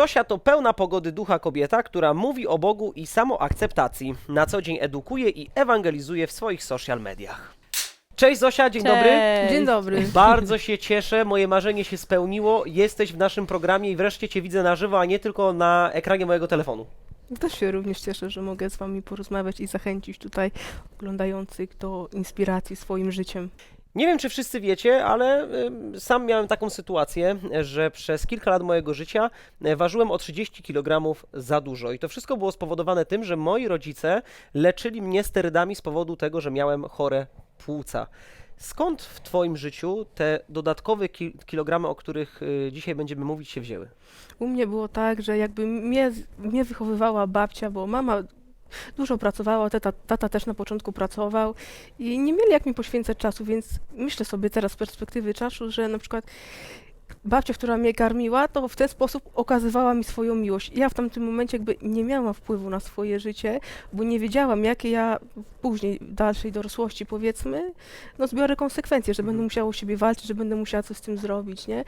Zosia to pełna pogody ducha kobieta, która mówi o Bogu i samoakceptacji. Na co dzień edukuje i ewangelizuje w swoich social mediach. Cześć Zosia, dzień dobry. Dzień dobry. Bardzo się cieszę, moje marzenie się spełniło. Jesteś w naszym programie i wreszcie Cię widzę na żywo, a nie tylko na ekranie mojego telefonu. Też się również cieszę, że mogę z wami porozmawiać i zachęcić tutaj oglądających do inspiracji swoim życiem. Nie wiem, czy wszyscy wiecie, ale sam miałem taką sytuację, że przez kilka lat mojego życia e, ważyłem o 30 kg za dużo. I to wszystko było spowodowane tym, że moi rodzice leczyli mnie sterydami z powodu tego, że miałem chore płuca. Skąd w Twoim życiu te dodatkowe ki- kilogramy, o których y, dzisiaj będziemy mówić, się wzięły? U mnie było tak, że jakby mnie, mnie wychowywała babcia, bo mama dużo pracowała, tata, tata też na początku pracował i nie mieli jak mi poświęcać czasu, więc myślę sobie teraz z perspektywy czasu, że na przykład babcia, która mnie karmiła, to w ten sposób okazywała mi swoją miłość. Ja w tamtym momencie jakby nie miałam wpływu na swoje życie, bo nie wiedziałam, jakie ja później, w dalszej dorosłości powiedzmy, no zbiorę konsekwencje, że będę Mhm. musiała o siebie walczyć, że będę musiała coś z tym zrobić, nie?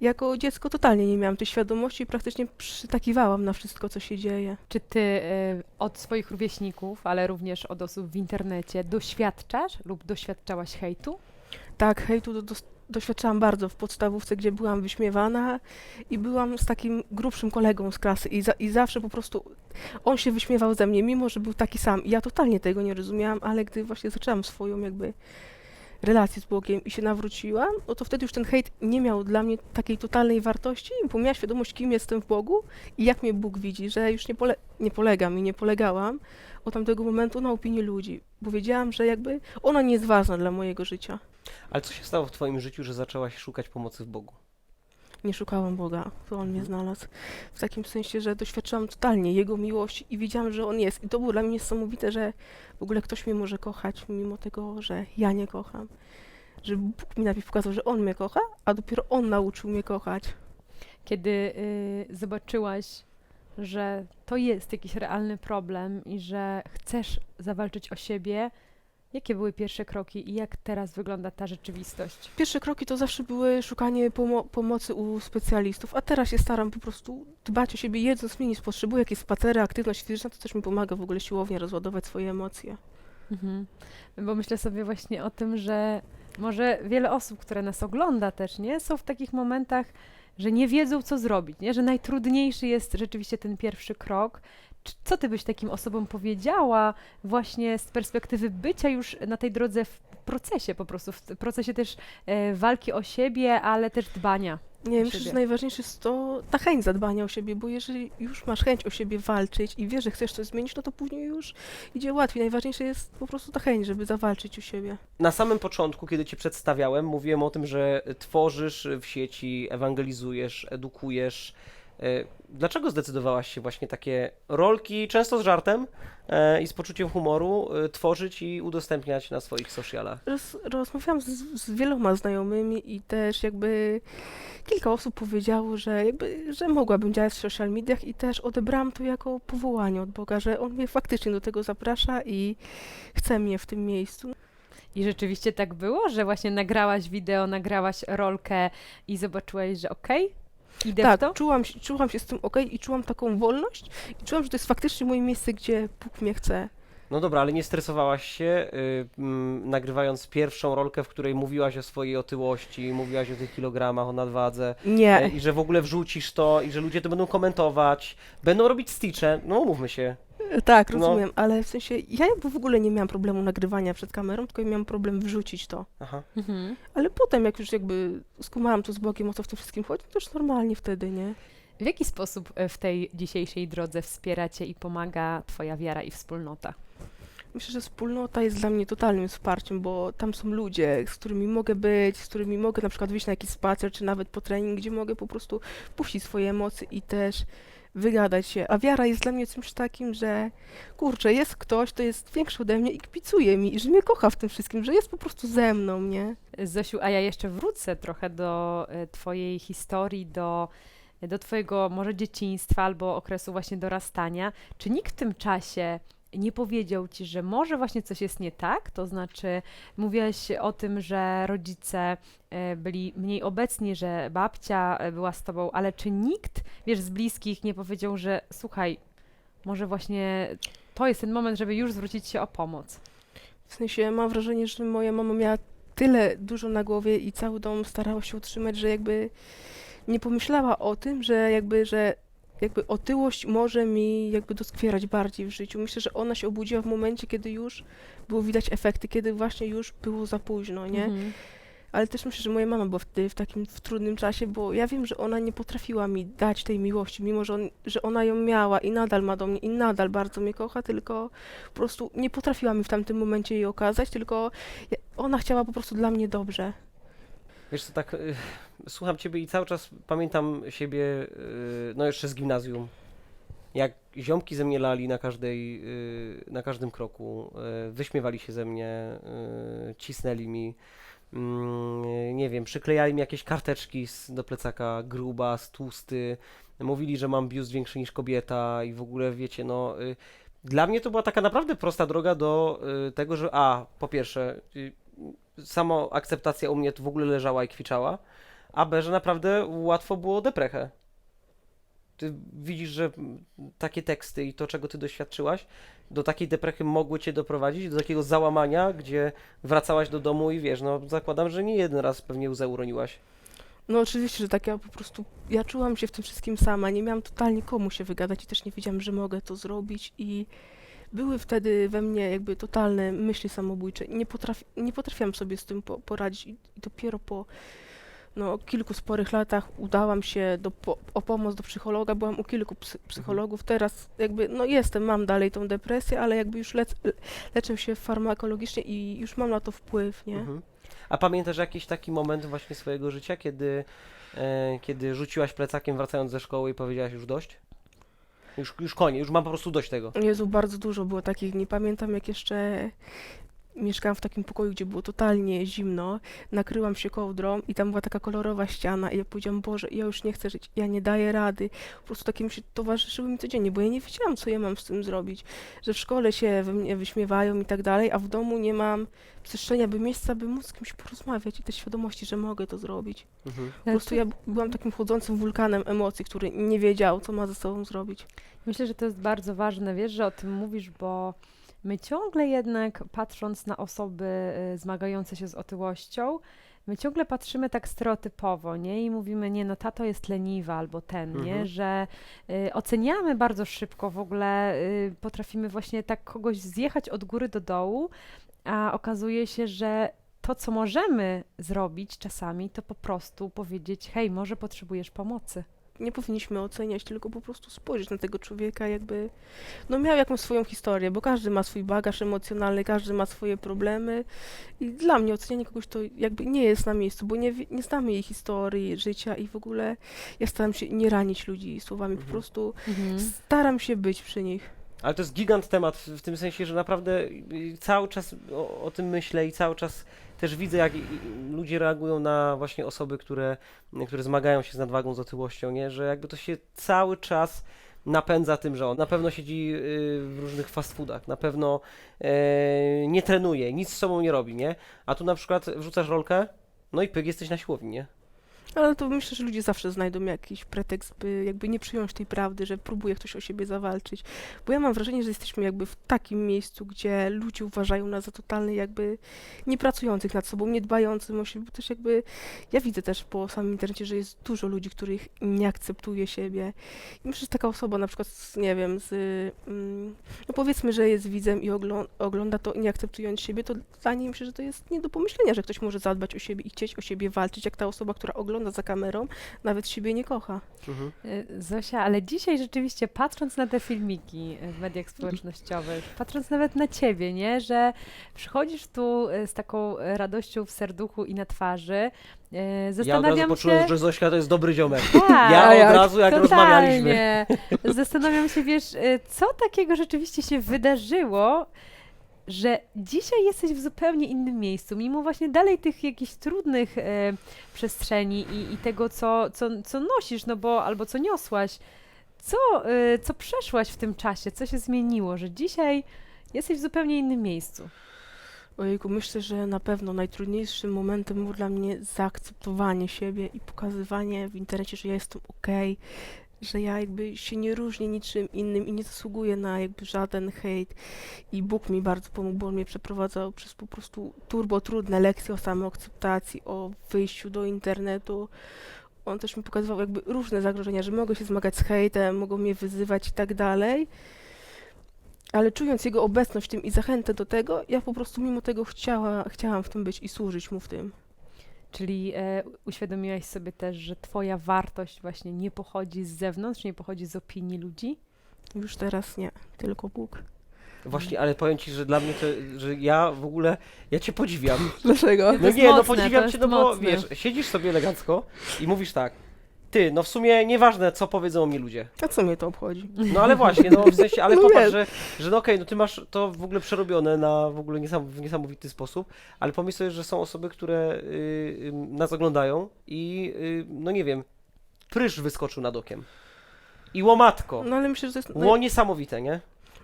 Jako dziecko totalnie nie miałam tej świadomości i praktycznie przytakiwałam na wszystko, co się dzieje. Czy ty y, od swoich rówieśników, ale również od osób w internecie doświadczasz lub doświadczałaś hejtu? Tak, hejtu do, dos- doświadczałam bardzo w podstawówce, gdzie byłam wyśmiewana i byłam z takim grubszym kolegą z klasy i, za, i zawsze po prostu on się wyśmiewał ze mnie, mimo że był taki sam. I ja totalnie tego nie rozumiałam, ale gdy właśnie zaczęłam swoją jakby relację z Bogiem i się nawróciłam, no to wtedy już ten hejt nie miał dla mnie takiej totalnej wartości, bo miałam świadomość, kim jestem w Bogu i jak mnie Bóg widzi, że już nie, pole- nie polegam i nie polegałam od tamtego momentu na opinii ludzi, bo wiedziałam, że jakby ona nie jest ważna dla mojego życia. Ale co się stało w Twoim życiu, że zaczęłaś szukać pomocy w Bogu? nie szukałam Boga, to On mnie znalazł. W takim sensie, że doświadczyłam totalnie Jego miłości i wiedziałam, że On jest. I to było dla mnie niesamowite, że w ogóle ktoś mnie może kochać, mimo tego, że ja nie kocham. Że Bóg mi najpierw pokazał, że On mnie kocha, a dopiero On nauczył mnie kochać. Kiedy y, zobaczyłaś, że to jest jakiś realny problem i że chcesz zawalczyć o siebie, jakie były pierwsze kroki i jak teraz wygląda ta rzeczywistość? Pierwsze kroki to zawsze były szukanie pomo- pomocy u specjalistów, a teraz się staram po prostu dbać o siebie, jedząc mniej niż potrzebuję, jakieś spacery, aktywność fizyczna, to też mi pomaga w ogóle siłownie rozładować swoje emocje. Mhm. Bo myślę sobie właśnie o tym, że może wiele osób, które nas ogląda też, nie, są w takich momentach, że nie wiedzą, co zrobić, nie? że najtrudniejszy jest rzeczywiście ten pierwszy krok. Co ty byś takim osobom powiedziała właśnie z perspektywy bycia już na tej drodze w procesie po prostu, w procesie też e, walki o siebie, ale też dbania? Nie, myślę, że najważniejsze jest to ta chęć zadbania o siebie, bo jeżeli już masz chęć o siebie walczyć i wiesz, że chcesz coś zmienić, no to później już idzie łatwiej. Najważniejsze jest po prostu ta chęć, żeby zawalczyć o siebie. Na samym początku, kiedy Cię przedstawiałem, mówiłem o tym, że tworzysz w sieci, ewangelizujesz, edukujesz. E, Dlaczego zdecydowałaś się właśnie takie rolki, często z żartem i z poczuciem humoru, e, tworzyć i udostępniać na swoich socialach? Roz, rozmawiałam z, z wieloma znajomymi i też jakby kilka osób powiedziało, że jakby, że mogłabym działać w social mediach i też odebrałam to jako powołanie od Boga, że On mnie faktycznie do tego zaprasza i chce mnie w tym miejscu. I rzeczywiście tak było, że właśnie nagrałaś wideo, nagrałaś rolkę i zobaczyłaś, że okej, idę w tak, to? czułam, się- czułam się z tym ok i czułam taką wolność i czułam, że to jest faktycznie moje miejsce, gdzie Bóg mnie chce. No dobra, ale nie stresowałaś się, y, mm, nagrywając pierwszą rolkę, w której mówiłaś o swojej otyłości, mówiłaś o tych kilogramach, o nadwadze Nie, i że w ogóle wrzucisz to i że ludzie to będą komentować, będą robić stitche, no mówmy się. tak, no. rozumiem, ale w sensie ja jakby w ogóle nie miałam problemu nagrywania przed kamerą, tylko miałam problem wrzucić to. Aha. Mhm. Ale potem, jak już jakby skumałam to z Bogiem, o co w tym wszystkim chodzi, to już normalnie wtedy, nie? W jaki sposób e, w tej dzisiejszej drodze wspiera Cię i pomaga Twoja wiara i wspólnota? Myślę, że wspólnota jest dla mnie totalnym wsparciem, bo tam są ludzie, z którymi mogę być, z którymi mogę na przykład wyjść na jakiś spacer, czy nawet po trening, gdzie mogę po prostu puścić swoje emocje i też wygadać się. A wiara jest dla mnie czymś takim, że kurczę, jest ktoś, to jest większy ode mnie i kpicuje mi, i że mnie kocha w tym wszystkim, że jest po prostu ze mną, nie? Zosiu, a ja jeszcze wrócę trochę do e, Twojej historii, do, do Twojego może dzieciństwa albo okresu właśnie dorastania. Czy nikt w tym czasie nie powiedział ci, że może właśnie coś jest nie tak, to znaczy mówiłaś o tym, że rodzice e, byli mniej obecni, że babcia e, była z tobą, ale czy nikt, wiesz, z bliskich nie powiedział, że słuchaj, może właśnie to jest ten moment, żeby już zwrócić się o pomoc? W sensie mam wrażenie, że moja mama miała tyle dużo na głowie i cały dom starała się utrzymać, że jakby nie pomyślała o tym, że jakby, że jakby otyłość może mi jakby doskwierać bardziej w życiu. Myślę, że ona się obudziła w momencie, kiedy już było widać efekty, kiedy właśnie już było za późno, nie? Mhm. Ale też myślę, że moja mama była wtedy w takim w trudnym czasie, bo ja wiem, że ona nie potrafiła mi dać tej miłości, mimo że, on, że ona ją miała i nadal ma do mnie i nadal bardzo mnie kocha, tylko po prostu nie potrafiła mi w tamtym momencie jej okazać, tylko ona chciała po prostu dla mnie dobrze. Wiesz co, tak y, słucham ciebie i cały czas pamiętam siebie, y, no jeszcze z gimnazjum. Jak ziomki ze mnie lali na każdej, y, na każdym kroku, y, wyśmiewali się ze mnie, y, cisnęli mi, mm, nie wiem, przyklejali mi jakieś karteczki z, do plecaka, gruba, tłusty, mówili, że mam biust większy niż kobieta i w ogóle wiecie, no... Y, dla mnie to była taka naprawdę prosta droga do y, tego, że a, po pierwsze, y, samo akceptacja u mnie tu w ogóle leżała i kwiczała, a B, że naprawdę łatwo było deprechę. Ty widzisz, że takie teksty i to, czego ty doświadczyłaś, do takiej deprechy mogły cię doprowadzić, do takiego załamania, gdzie wracałaś do domu i wiesz, no zakładam, że nie jeden raz pewnie łzę uroniłaś. No oczywiście, że tak ja po prostu, ja czułam się w tym wszystkim sama, nie miałam totalnie komu się wygadać i też nie wiedziałam, że mogę to zrobić i były wtedy we mnie jakby totalne myśli samobójcze. Nie, potrafi, nie potrafiłam sobie z tym po, poradzić i dopiero po no, kilku sporych latach udałam się do, po, o pomoc do psychologa, byłam u kilku psy, psychologów, teraz jakby, no jestem, mam dalej tą depresję, ale jakby już lec, leczę się farmakologicznie i już mam na to wpływ, nie? Mhm. A pamiętasz jakiś taki moment właśnie swojego życia, kiedy, e, kiedy rzuciłaś plecakiem wracając ze szkoły i powiedziałaś już dość? Już, już koniec, już mam po prostu dość tego. Jezu, bardzo dużo było takich dni. Pamiętam, jak jeszcze mieszkałam w takim pokoju, gdzie było totalnie zimno. Nakryłam się kołdrą i tam była taka kolorowa ściana i ja powiedziałam, Boże, ja już nie chcę żyć, ja nie daję rady. Po prostu takie myśli towarzyszyły mi codziennie, bo ja nie wiedziałam, co ja mam z tym zrobić. Że w szkole się we mnie wyśmiewają i tak dalej, a w domu nie mam przestrzeni, aby miejsca, by móc z kimś porozmawiać i tej świadomości, że mogę to zrobić. Mhm. Po prostu ja byłam takim chodzącym wulkanem emocji, który nie wiedział, co ma ze sobą zrobić. Myślę, że to jest bardzo ważne, wiesz, że o tym mówisz, bo my ciągle jednak patrząc na osoby y, zmagające się z otyłością, my ciągle patrzymy tak stereotypowo, nie? I mówimy, nie, no tato jest leniwa albo ten, nie? Mhm. Że y, oceniamy bardzo szybko w ogóle, y, potrafimy właśnie tak kogoś zjechać od góry do dołu, a okazuje się, że to, co możemy zrobić czasami, to po prostu powiedzieć, hej, może potrzebujesz pomocy. Nie powinniśmy oceniać, tylko po prostu spojrzeć na tego człowieka, jakby no miał jakąś swoją historię, bo każdy ma swój bagaż emocjonalny, każdy ma swoje problemy i dla mnie ocenianie kogoś to jakby nie jest na miejscu, bo nie, nie znamy jej historii, życia i w ogóle ja staram się nie ranić ludzi słowami, po Mhm. prostu Mhm. staram się być przy nich. Ale to jest gigant temat w, w tym sensie, że naprawdę y, cały czas o, o tym myślę i cały czas też widzę, jak ludzie reagują na właśnie osoby, które, które zmagają się z nadwagą, z otyłością, nie? Że jakby to się cały czas napędza tym, że on na pewno siedzi y, w różnych fast foodach, na pewno e, nie trenuje, nic z sobą nie robi, nie? A tu na przykład wrzucasz rolkę, no i pyk, jesteś na siłowni, nie? Ale to myślę, że ludzie zawsze znajdą jakiś pretekst, by jakby nie przyjąć tej prawdy, że próbuje ktoś o siebie zawalczyć. Bo ja mam wrażenie, że jesteśmy jakby w takim miejscu, gdzie ludzie uważają nas za totalnie jakby niepracujących nad sobą, nie dbającym o siebie. Bo też jakby ja widzę też po samym internecie, że jest dużo ludzi, których nie akceptuje siebie. I myślę, że taka osoba na przykład, z, nie wiem, z, mm, no powiedzmy, że jest widzem i oglą- ogląda to nie akceptując siebie, to dla niej myślę, że to jest nie do pomyślenia, że ktoś może zadbać o siebie i chcieć o siebie walczyć, jak ta osoba, która ogląda za kamerą, nawet siebie nie kocha. Mhm. Y, Zosia, ale dzisiaj rzeczywiście patrząc na te filmiki y, w mediach społecznościowych, patrząc nawet na ciebie, nie, że przychodzisz tu y, z taką radością w serduchu i na twarzy, y, Ja od razu zastanawiam poczułem, się... że Zośka to jest dobry ziomek. Tak, Ja od razu jak rozmawialiśmy. totalnie. Zastanawiam się, wiesz, co takiego rzeczywiście się wydarzyło, że dzisiaj jesteś w zupełnie innym miejscu, mimo właśnie dalej tych jakichś trudnych e, przestrzeni i, i tego, co, co, co nosisz, no bo albo co niosłaś. Co, e, co przeszłaś w tym czasie, co się zmieniło, że dzisiaj jesteś w zupełnie innym miejscu. Ojejku, myślę, że na pewno najtrudniejszym momentem było dla mnie zaakceptowanie siebie i pokazywanie w internecie, że ja jestem okej, że ja jakby się nie różnię niczym innym i nie zasługuję na jakby żaden hejt. I Bóg mi bardzo pomógł, bo On mnie przeprowadzał przez po prostu turbo trudne lekcje o samoakceptacji, o wyjściu do internetu. On też mi pokazywał jakby różne zagrożenia, że mogę się zmagać z hejtem, mogą mnie wyzywać i tak dalej. Ale czując jego obecność w tym i zachętę do tego, ja po prostu mimo tego chciała, chciałam w tym być i służyć mu w tym. Czyli e, uświadomiłaś sobie też, że twoja wartość właśnie nie pochodzi z zewnątrz, nie pochodzi z opinii ludzi? Już teraz nie, tylko Bóg. Właśnie, ale powiem ci, że dla mnie to, że ja w ogóle, ja cię podziwiam. Dlaczego? No nie, no mocne, podziwiam cię, jest no bo mocne. wiesz, siedzisz sobie elegancko i mówisz tak, ty, no w sumie nieważne, co powiedzą o mnie ludzie. A co mnie to obchodzi? No ale właśnie, no w sensie, ale No popatrz, wiesz. że, że no okej, no ty masz to w ogóle przerobione na w ogóle niesam, w niesamowity sposób, ale pomyśl sobie, że są osoby, które y, y, nas oglądają i y, no nie wiem, prysz wyskoczył nad okiem. I łomatko. No ale myślę, że to jest Było naj... niesamowite, nie?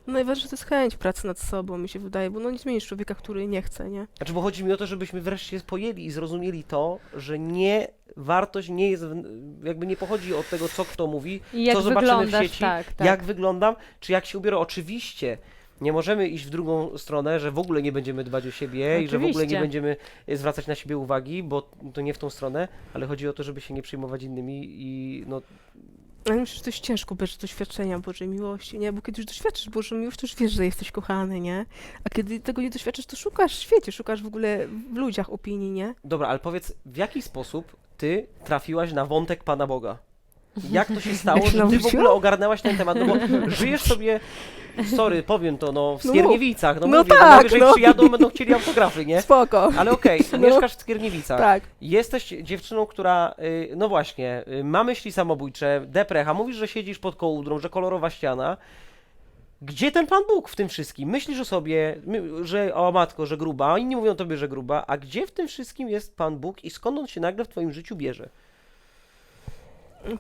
Najważniejsze, to jest chęć pracy nad sobą, mi się wydaje, bo no nie zmienisz człowieka, który nie chce, nie? Znaczy, bo chodzi mi o to, żebyśmy wreszcie pojęli i zrozumieli to, że nie wartość nie jest, jakby nie pochodzi od tego, co kto mówi, jak co zobaczymy w sieci, tak, tak. jak wyglądam, czy jak się ubiorę. Oczywiście nie możemy iść w drugą stronę, że w ogóle nie będziemy dbać o siebie i że w ogóle nie Oczywiście. będziemy e, zwracać na siebie uwagi, bo to nie w tą stronę, ale chodzi o to, żeby się nie przejmować innymi i no, Ale myślę, że to jest ciężko bez doświadczenia Bożej miłości, nie? Bo kiedy już doświadczysz Bożej miłości, to już wiesz, że jesteś kochany, nie? A kiedy tego nie doświadczysz, to szukasz w świecie, szukasz w ogóle w ludziach opinii, nie? Dobra, ale powiedz, w jaki sposób ty trafiłaś na wątek Pana Boga? Jak to się stało, że ty w ogóle ogarnęłaś ten temat? No bo żyjesz sobie, sorry, powiem to, no w No Skierniewicach, no, no mówię, no, tak, najwyżej no. przyjadą, będą chcieli autografy, nie? Spoko. Ale okej, No. mieszkasz w Skierniewicach. Tak. Jesteś dziewczyną, która, y, no właśnie, y, ma myśli samobójcze, deprecha, mówisz, że siedzisz pod kołdrą, że kolorowa ściana. Gdzie ten Pan Bóg w tym wszystkim? Myślisz o sobie, my- że o matko, że gruba, a inni mówią tobie, że gruba, a gdzie w tym wszystkim jest Pan Bóg i skąd on się nagle w twoim życiu bierze?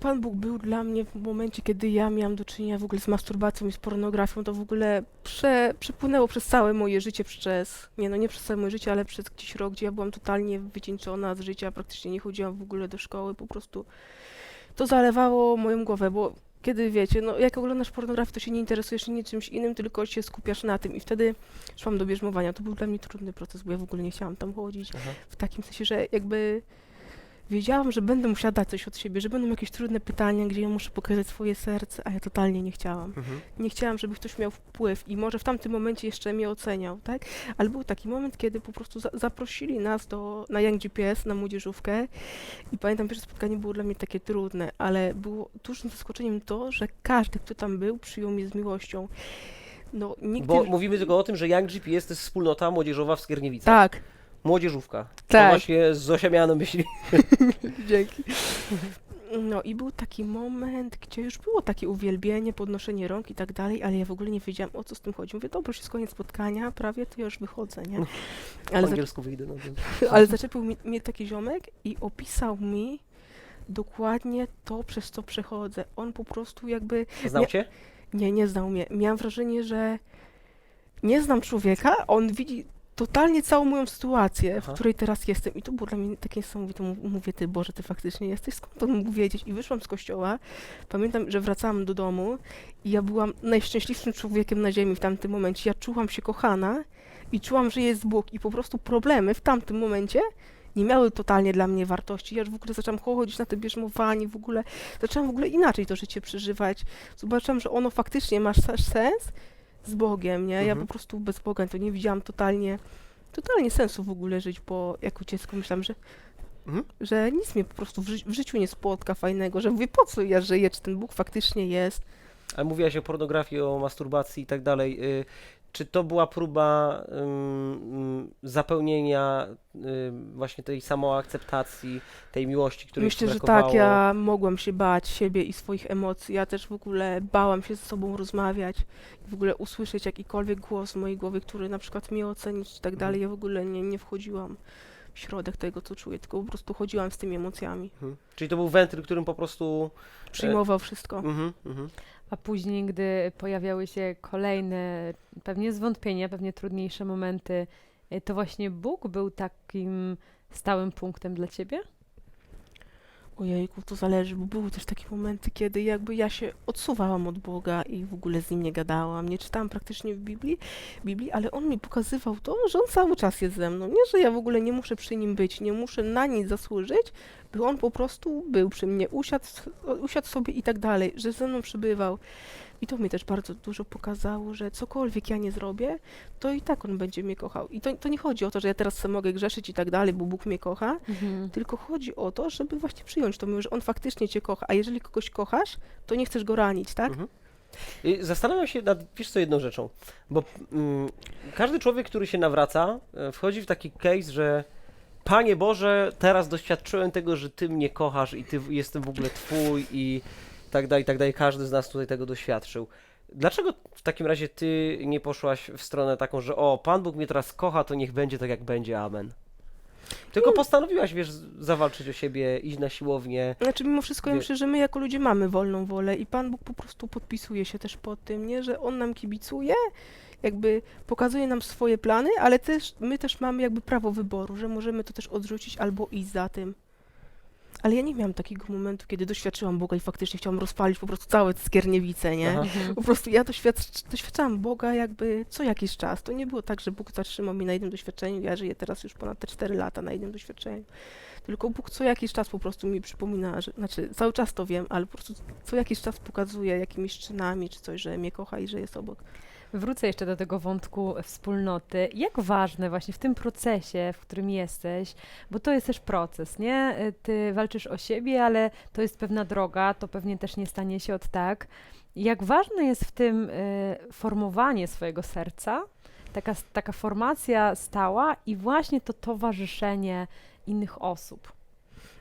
Pan Bóg był dla mnie w momencie, kiedy ja miałam do czynienia w ogóle z masturbacją i z pornografią, to w ogóle prze, przepłynęło przez całe moje życie, przez, nie no nie przez całe moje życie, ale przez gdzieś rok, gdzie ja byłam totalnie wycieńczona z życia, praktycznie nie chodziłam w ogóle do szkoły, po prostu to zalewało moją głowę, bo kiedy wiecie, no jak oglądasz pornografię, to się nie interesujesz niczymś innym, tylko się skupiasz na tym i wtedy szłam do bierzmowania. To był dla mnie trudny proces, bo ja w ogóle nie chciałam tam chodzić Aha. w takim sensie, że jakby wiedziałam, że będę musiała dać coś od siebie, że będą jakieś trudne pytania, gdzie ja muszę pokazać swoje serce, a ja totalnie nie chciałam. Mhm. Nie chciałam, żeby ktoś miał wpływ i może w tamtym momencie jeszcze mnie oceniał, tak? Ale był taki moment, kiedy po prostu za zaprosili nas do, na Young GPS, na młodzieżówkę i pamiętam, pierwsze spotkanie było dla mnie takie trudne, ale było dużym zaskoczeniem to, że każdy, kto tam był, przyjął mnie z miłością. No, nigdy... Bo mówimy tylko o tym, że Young GPS to jest wspólnota młodzieżowa w Skierniewicach. Tak, Młodzieżówka. To Tak. właśnie z Zosia miała na myśli. Dzięki. No i był taki moment, gdzie już było takie uwielbienie, podnoszenie rąk i tak dalej, ale ja w ogóle nie wiedziałam, o co z tym chodzi. Mówię, dobra, już jest koniec spotkania, prawie, to ja już wychodzę, nie? Po Ale, za, angielsku wyjdę na tym. ale zaczepił mi, mnie taki ziomek i opisał mi dokładnie to, przez co przechodzę. On po prostu jakby, Znał Nie. cię? nie, nie znał mnie. Miałam wrażenie, że nie znam człowieka, on widzi totalnie całą moją sytuację, Aha. w której teraz jestem. I to było dla mnie takie niesamowite. Mów- Mówię, ty Boże, ty faktycznie jesteś, skąd on mógł wiedzieć? I wyszłam z kościoła. Pamiętam, że wracałam do domu i ja byłam najszczęśliwszym człowiekiem na ziemi w tamtym momencie. Ja czułam się kochana i czułam, że jest Bóg. I po prostu problemy w tamtym momencie nie miały totalnie dla mnie wartości. Ja już w ogóle zaczęłam chodzić na te bierzmowanie, w ogóle zaczęłam w ogóle inaczej to życie przeżywać. Zobaczyłam, że ono faktycznie ma sens z Bogiem, nie? Ja Mhm. po prostu bez Boga to nie widziałam totalnie, totalnie sensu w ogóle żyć, bo jako dziecko myślałam, że, Mhm. że nic mnie po prostu w, ży- w życiu nie spotka fajnego, że mówię, po co ja żyję, czy ten Bóg faktycznie jest. Ale mówiłaś o pornografii, o masturbacji i tak dalej. Y, Czy to była próba zapełnienia właśnie tej samoakceptacji, tej miłości, której Myślę, że tak, ja mogłam się bać siebie i swoich emocji. Ja też w ogóle bałam się ze sobą rozmawiać i w ogóle usłyszeć jakikolwiek głos w mojej głowie, który na przykład mnie ocenić i tak Mhm. dalej. Ja w ogóle nie, nie wchodziłam środek tego, co czuję, tylko po prostu chodziłam z tymi emocjami. Mhm. Czyli to był wentyl, którym po prostu... Przyjmował wszystko. Mhm, mhm. A później, gdy pojawiały się kolejne, pewnie zwątpienia, pewnie trudniejsze momenty, y, to właśnie Bóg był takim stałym punktem dla ciebie? Ojejku, to zależy, bo były też takie momenty, kiedy jakby ja się odsuwałam od Boga i w ogóle z Nim nie gadałam, nie czytałam praktycznie w Biblii, Biblii, ale On mi pokazywał to, że On cały czas jest ze mną, nie, że ja w ogóle nie muszę przy Nim być, nie muszę na nic zasłużyć, by On po prostu był przy mnie, usiadł, usiadł sobie i tak dalej, że ze mną przybywał. I to mi też bardzo dużo pokazało, że cokolwiek ja nie zrobię, to i tak On będzie mnie kochał. I to, to nie chodzi o to, że ja teraz sobie mogę grzeszyć i tak dalej, bo Bóg mnie kocha, tylko chodzi o to, żeby właśnie przyjąć to, że on faktycznie cię kocha, a jeżeli kogoś kochasz, to nie chcesz go ranić, tak? Mhm. I Zastanawiam się nad, wiesz co, jedną rzeczą, bo mm, każdy człowiek, który się nawraca, e, wchodzi w taki case, że Panie Boże, teraz doświadczyłem tego, że Ty mnie kochasz i Ty jestem w ogóle Twój i tak dalej, tak dalej. Każdy z nas tutaj tego doświadczył. Dlaczego w takim razie Ty nie poszłaś w stronę taką, że o, Pan Bóg mnie teraz kocha, to niech będzie tak, jak będzie, amen? Tylko postanowiłaś, wiesz, zawalczyć o siebie, iść na siłownię. Znaczy mimo wszystko ja myślę, że my jako ludzie mamy wolną wolę i Pan Bóg po prostu podpisuje się też pod tym, nie? Że On nam kibicuje, jakby pokazuje nam swoje plany, ale też my też mamy jakby prawo wyboru, że możemy to też odrzucić albo iść za tym. Ale ja nie miałam takiego momentu, kiedy doświadczyłam Boga i faktycznie chciałam rozpalić po prostu całe skierniewice, nie? Aha. Mhm. Po prostu ja doświadcz, doświadczałam Boga jakby co jakiś czas. To nie było tak, że Bóg zatrzymał mnie na jednym doświadczeniu. Ja żyję teraz już ponad te 4 lata na jednym doświadczeniu. Tylko Bóg co jakiś czas po prostu mi przypomina, że, znaczy cały czas to wiem, ale po prostu co jakiś czas pokazuje jakimiś czynami czy coś, że mnie kocha i że jest obok. Wrócę jeszcze do tego wątku wspólnoty. Jak ważne właśnie w tym procesie, w którym jesteś, bo to jest też proces, nie? Y, Ty walczysz o siebie, ale to jest pewna droga, to pewnie też nie stanie się od tak. Jak ważne jest w tym y, formowanie swojego serca, taka, taka formacja stała i właśnie to towarzyszenie innych osób.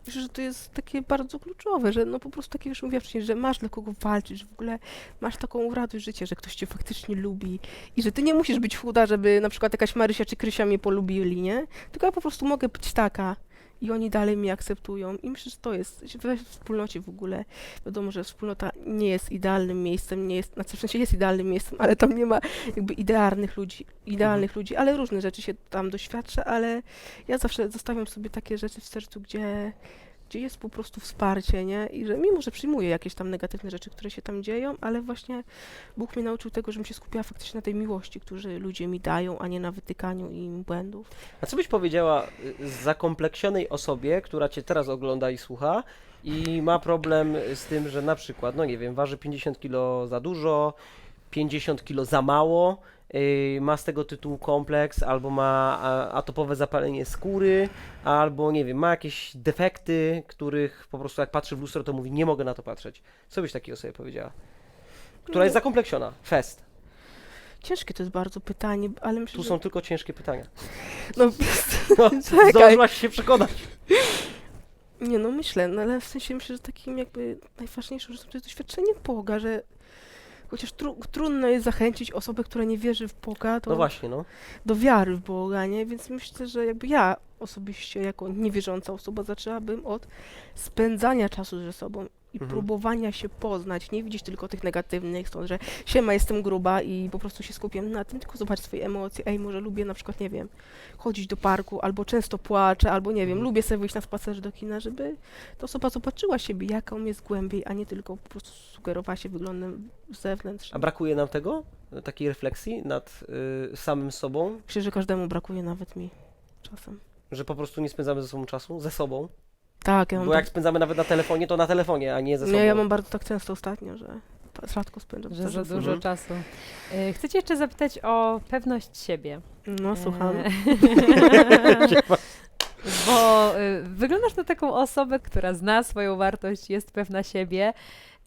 Myślę, że to jest takie bardzo kluczowe, że no po prostu takie, już mówię wcześniej, że masz dla kogo walczyć, że w ogóle masz taką radość życia, że ktoś cię faktycznie lubi i że ty nie musisz być chuda, żeby na przykład jakaś Marysia czy Krysia mnie polubili, nie? Tylko ja po prostu mogę być taka i oni dalej mnie akceptują. I myślę, że to jest, we wspólnocie w ogóle, wiadomo, że wspólnota nie jest idealnym miejscem, nie jest, znaczy w sensie jest idealnym miejscem, ale tam nie ma jakby idealnych ludzi, idealnych ludzi, ale różne rzeczy się tam doświadcza, ale ja zawsze zostawiam sobie takie rzeczy w sercu, gdzie, gdzie jest po prostu wsparcie, nie? I że mimo, że przyjmuję jakieś tam negatywne rzeczy, które się tam dzieją, ale właśnie Bóg mnie nauczył tego, żebym się skupiała faktycznie na tej miłości, którzy ludzie mi dają, a nie na wytykaniu im błędów. A co byś powiedziała y, zakompleksionej osobie, która cię teraz ogląda i słucha i ma problem z tym, że na przykład, no nie wiem, waży 50 kg za dużo, 50 kg za mało, ma z tego tytułu kompleks, albo ma atopowe zapalenie skóry, albo nie wiem, ma jakieś defekty, których po prostu jak patrzy w lustro, to mówi, nie mogę na to patrzeć. Co byś takiej osobie powiedziała? Która jest zakompleksiona. Fest. Ciężkie to jest bardzo pytanie, ale myślę, Tu że... są tylko ciężkie pytania. No, No, Czekaj. zdążyłaś się przekonać. nie no, myślę, no ale w sensie myślę, że takim jakby najważniejszą rzeczą to jest doświadczenie Boga, że chociaż tru, trudno jest zachęcić osobę, która nie wierzy w Boga, to No właśnie, no. do wiary w Boga, nie? Więc myślę, że jakby ja osobiście jako niewierząca osoba zaczęłabym od spędzania czasu ze sobą i Mhm. próbowania się poznać, nie widzieć tylko tych negatywnych stron, że siema, jestem gruba i po prostu się skupiam na tym, tylko zobaczyć swoje emocje. Ej, może lubię na przykład, nie wiem, chodzić do parku, albo często płaczę, albo nie wiem, Mhm. lubię sobie wyjść na spacer do kina, żeby ta osoba zobaczyła siebie, jaką jest głębiej, a nie tylko po prostu sugerowała się wyglądem A zewnętrznym. brakuje nam tego? Takiej refleksji nad y, samym sobą? Myślę, że każdemu brakuje, nawet mi czasem. Że po prostu nie spędzamy ze sobą czasu? Ze sobą? Tak, ja mam Bo tak jak spędzamy nawet na telefonie, to na telefonie, a nie ze sobą. Nie, ja mam bardzo tak często ostatnio, że rzadko spędzam Że czas za dużo Mhm. czasu. Y, Chcę cię jeszcze zapytać o pewność siebie. No, słucham. E, Bo y, wyglądasz na taką osobę, która zna swoją wartość, jest pewna siebie,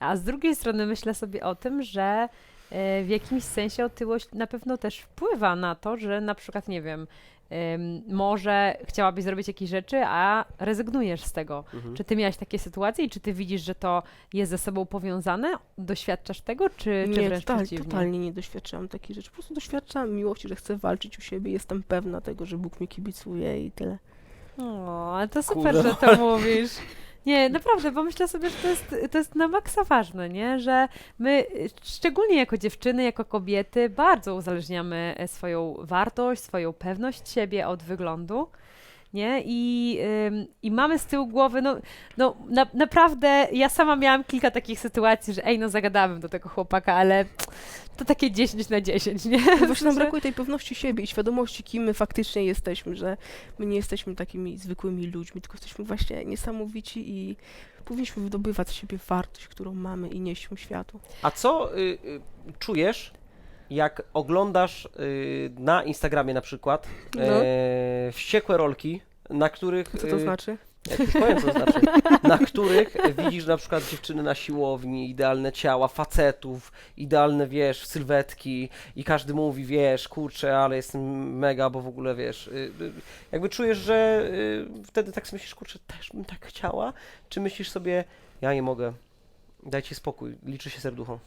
a z drugiej strony myślę sobie o tym, że y, w jakimś sensie otyłość na pewno też wpływa na to, że na przykład, nie wiem, może chciałabyś zrobić jakieś rzeczy, a rezygnujesz z tego. Mhm. Czy ty miałaś takie sytuacje i czy ty widzisz, że to jest ze sobą powiązane? Doświadczasz tego, czy, czy Nie, wręcz total, przeciwnie? totalnie nie doświadczałam takich rzeczy. Po prostu doświadczam miłości, że chcę walczyć u siebie. Jestem pewna tego, że Bóg mi kibicuje i tyle. O, ale to super, Kurde, że to mówisz. Nie, naprawdę, bo myślę sobie, że to jest, to jest na maksa ważne, nie? Że my, szczególnie jako dziewczyny, jako kobiety, bardzo uzależniamy swoją wartość, swoją pewność siebie od wyglądu. Nie? I, ym, I mamy z tyłu głowy, no, no na, naprawdę, ja sama miałam kilka takich sytuacji, że ej, no zagadałabym do tego chłopaka, ale to takie 10 na 10, nie? Właśnie nam Że- brakuje tej pewności siebie i świadomości, kim my faktycznie jesteśmy, że my nie jesteśmy takimi zwykłymi ludźmi, tylko jesteśmy właśnie niesamowici i powinniśmy wydobywać z siebie wartość, którą mamy i nieść ją światu. A co y, y, czujesz, jak oglądasz y, na Instagramie na przykład No. e, wściekłe rolki, na których... Co to y, znaczy? Ja już powiem, co to znaczy. Na których widzisz na przykład dziewczyny na siłowni, idealne ciała, facetów, idealne, wiesz, sylwetki i każdy mówi, wiesz, kurczę, ale jestem mega, bo w ogóle, wiesz, y, y, jakby czujesz, że y, wtedy tak sobie myślisz, kurczę, też bym tak chciała, czy myślisz sobie, ja nie mogę, dajcie spokój, liczy się serducho.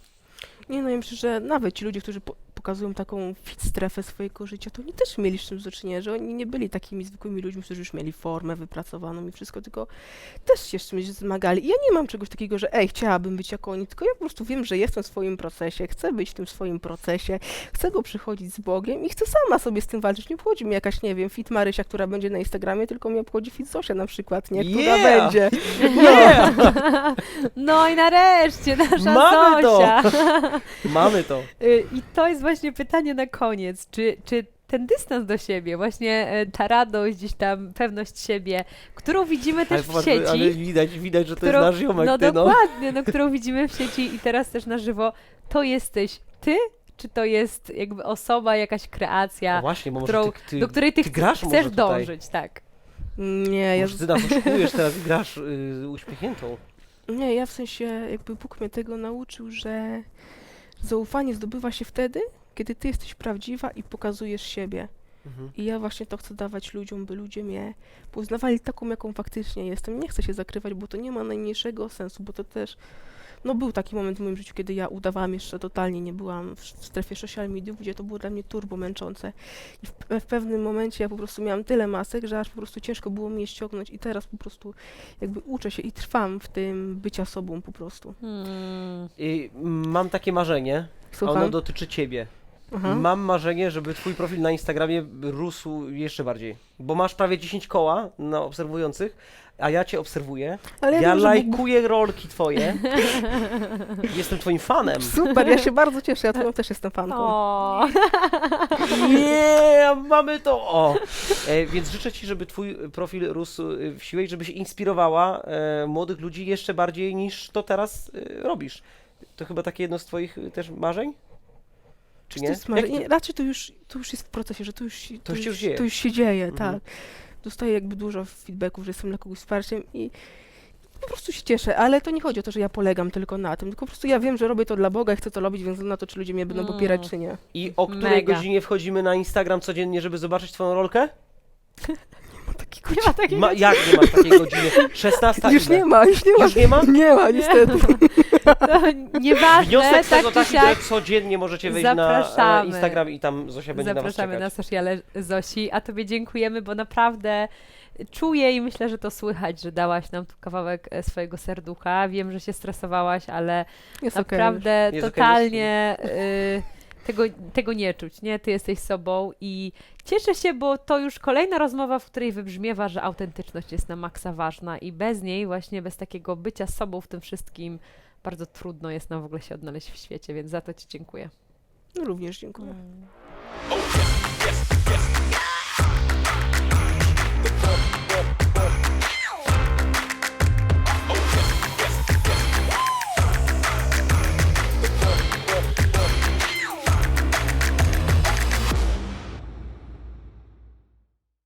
Nie no, ja myślę, że nawet ci ludzie, którzy po pokazują taką fit strefę swojego życia, to oni też mieli z czym do czynienia, że oni nie byli takimi zwykłymi ludźmi, którzy już mieli formę wypracowaną i wszystko, tylko też się z czymś zmagali. I ja nie mam czegoś takiego, że ej, chciałabym być jak oni, tylko ja po prostu wiem, że jestem w swoim procesie, chcę być w tym swoim procesie, chcę go przychodzić z Bogiem i chcę sama sobie z tym walczyć. Nie obchodzi mnie jakaś, nie wiem, fit Marysia, która będzie na Instagramie, tylko mnie obchodzi fit Zosia na przykład, nie? Która Yeah! będzie. Yeah! No i nareszcie nasza Mamy to! Zosia. Mamy to. Y, I to jest właśnie pytanie na koniec. Czy, czy ten dystans do siebie, właśnie e, ta radość, gdzieś tam pewność siebie, którą widzimy też w popatrz, sieci, ale widać, widać, że to którą, jest nasz ziomek, no ty, no. dokładnie, no, którą widzimy w sieci i teraz też na żywo, to jesteś ty, czy to jest jakby osoba, jakaś No kreacja, właśnie, bo może którą- ty, ty, do której ty, ty grasz chcesz dążyć, tak. Nie, ja Może ty nas oszukujesz teraz i grasz y, uśmiechniętą. Nie, ja w sensie jakby Bóg mnie tego nauczył, że zaufanie zdobywa się wtedy, kiedy ty jesteś prawdziwa i pokazujesz siebie. Mhm. I ja właśnie to chcę dawać ludziom, by ludzie mnie poznawali taką, jaką faktycznie jestem. Nie chcę się zakrywać, bo to nie ma najmniejszego sensu, bo to też. No był taki moment w moim życiu, kiedy ja udawałam jeszcze totalnie, nie byłam w, strefie social mediów, gdzie to było dla mnie turbo męczące. I w, w pewnym momencie ja po prostu miałam tyle masek, że aż po prostu ciężko było mnie ściągnąć i teraz po prostu jakby uczę się i trwam w tym bycia sobą po prostu. Hmm. I mam takie marzenie, Słucham? ono dotyczy ciebie. Aha. Mam marzenie, żeby twój profil na Instagramie rósł jeszcze bardziej. Bo masz prawie 10 koła na obserwujących, a ja cię obserwuję. Ale Ja, ja, wiem, że lajkuję rolki twoje. Jestem twoim fanem. Super, ja się bardzo cieszę, ja twoją też jestem fanką. O, Nie, mamy to! O! E, więc życzę ci, żeby twój profil rósł e, w siłę i żeby się inspirowała e, młodych ludzi jeszcze bardziej niż to teraz e, robisz. To chyba takie jedno z twoich e, też marzeń? Czy To nie? Jak nie, raczej to już, to już jest w procesie, że to już, się- To już się już dzieje. To już się dzieje, Mhm. tak. Dostaję jakby dużo feedbacków, że jestem dla kogoś wsparciem i po prostu się cieszę, ale to nie chodzi o to, że ja polegam tylko na tym, tylko po prostu ja wiem, że robię to dla Boga i chcę to robić, więc na to, czy ludzie mnie będą Mm. popierać, czy nie. I o której Mega. godzinie wchodzimy na Instagram codziennie, żeby zobaczyć twoją rolkę? Taki nie ma takiego. Ma, jak nie masz takiej godziny? 16 Już ile? nie ma, już nie ma. Już nie ma? Nie ma, niestety. To nieważne, Wniosek z tak tego czy taki, siak. że codziennie możecie wejść na Zapraszamy. e, Instagram i tam Zosia będzie na was Zapraszamy czekać. na sociale Zosi, a Tobie dziękujemy, bo naprawdę czuję i myślę, że to słychać, że dałaś nam tu kawałek e, swojego serducha. Wiem, że się stresowałaś, ale Jest okej naprawdę Jest okej, totalnie y, tego, tego nie czuć, nie? Ty jesteś sobą i cieszę się, bo to już kolejna rozmowa, w której wybrzmiewa, że autentyczność jest na maksa ważna i bez niej, właśnie bez takiego bycia sobą w tym wszystkim, bardzo trudno jest nam w ogóle się odnaleźć w świecie, więc za to Ci dziękuję. No, również dziękuję. The